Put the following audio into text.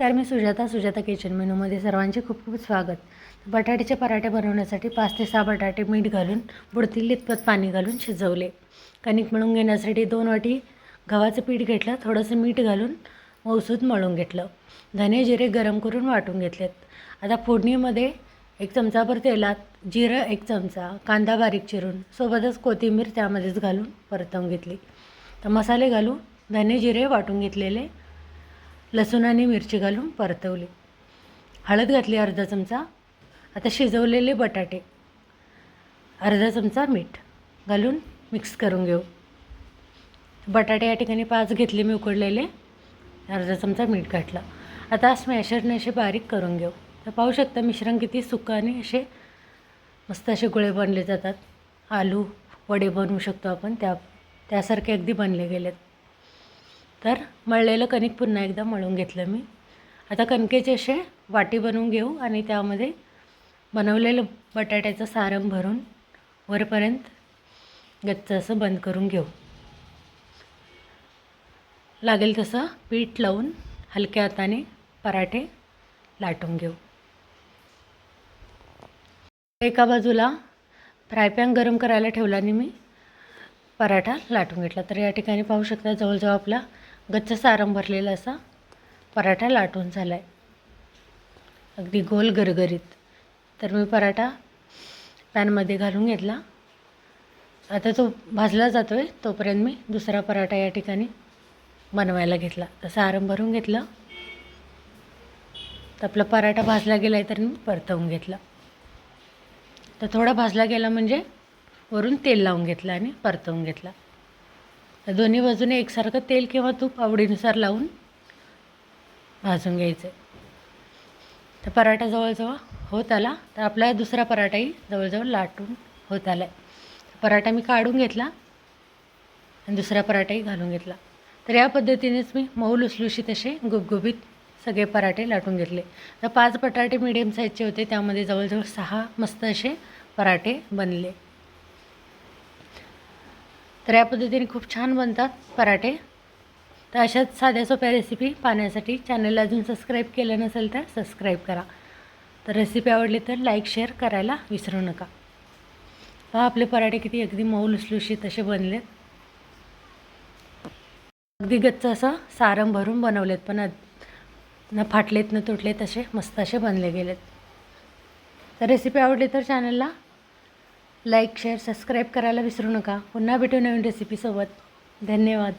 तर मी सुजाता सुजाता किचन मेनूमध्ये सर्वांचे खूप खूप स्वागत. बटाट्याचे पराठे बनवण्यासाठी पाच ते सहा बटाटे मीठ घालून बुडतील लितपत पाणी घालून शिजवले. कणिक मळून घेण्यासाठी दोन वाटी गव्हाचं पीठ घेतलं थोडंसं मीठ घालून मौसूद मळून घेतलं. धने जिरे गरम करून वाटून घेतलेत. आता फोडणीमध्ये एक चमचाभर तेलात जिरं एक चमचा कांदा बारीक चिरून सोबतच कोथिंबीर त्यामध्येच घालून परतवून घेतली. तर मसाले घालून धने जिरे वाटून घेतलेले. लसूण आणि मिरची घालून परतवली. हळद घातली अर्धा चमचा. आता शिजवलेले बटाटे. अर्धा चमचा मीठ घालून मिक्स करून घेऊ. बटाटे या ठिकाणी पाच घेतले मी उकडलेले. अर्धा चमचा मीठ घातलं. आता स्मॅशरने असे बारीक करून घेऊ. तर पाहू शकता मिश्रण किती सुकं आणि असे मस्त असे गोळे बनले जातात. आलू वडे बनवू शकतो आपण. त्या त्यासारखे अगदी बनले गेलेत. तर मळलेलं कणिक पुन्हा एकदा मळून घेतलं मी. आता कणकेचे असे वाटी बनवून घेऊ आणि त्यामध्ये बनवलेलं बटाट्याचं सारण भरून वरपर्यंत गच्च असं बंद करून घेऊ. लागेल तसं पीठ लावून हलक्या हाताने पराठे लाटून घेऊ. एका बाजूला फ्राय पॅन गरम करायला ठेवला आणि मी पराठा लाटून घेतला. तर या ठिकाणी पाहू शकता जवळजवळ आपला गच्च सारं भरलेला असा. पराठा लाटून झाला आहे अगदी गोल गरगरीत. तर मी पराठा पॅनमध्ये घालून घेतला. आता तो भाजला जातो आहे तोपर्यंत मी दुसरा पराठा या ठिकाणी बनवायला घेतला. तसं आरंभ भरून घेतलं. तर आपला पराठा भाजला गेला आहे तर मी परतवून घेतला. तर थोडा भाजला गेला म्हणजे वरून तेल लावून घेतलं आणि परतवून घेतला. दोन्ही बाजूने एकसारखं तेल किंवा तूप आवडीनुसार लावून भाजून घ्यायचं आहे तर पराठा जवळजवळ होत आला. तर आपला दुसरा पराठाही जवळजवळ लाटून होत आला आहे पराठा मी काढून घेतला आणि दुसरा पराठाही घालून घेतला. तर या पद्धतीनेच मी मऊ लुसलुशीत असे गुबगुबीत सगळे पराठे लाटून घेतले. तर पाच बटाटे मिडियम साईजचे होते. त्यामध्ये जवळजवळ सहा मस्त असे पराठे बनले. तर या पद्धतीने खूप छान बनतात पराठे. तर अशाच साध्या सोप्या रेसिपी पाहण्यासाठी चॅनलला अजून सबस्क्राईब केलं नसेल तर सबस्क्राईब करा. तर रेसिपी आवडली तर लाईक शेअर करायला विसरू नका. पहा आपले पराठे किती अगदी मऊ लुसलुशीत असे बनलेत. अगदी गच्च असं सारं भरून बनवलेत पण न फाटलेत न तुटलेत असे मस्त असे बनले गेलेत. तर रेसिपी आवडली तर चॅनलला लाईक शेअर सबस्क्राईब करायला विसरू नका. पुन्हा भेटू नवीन रेसिपीसोबत धन्यवाद.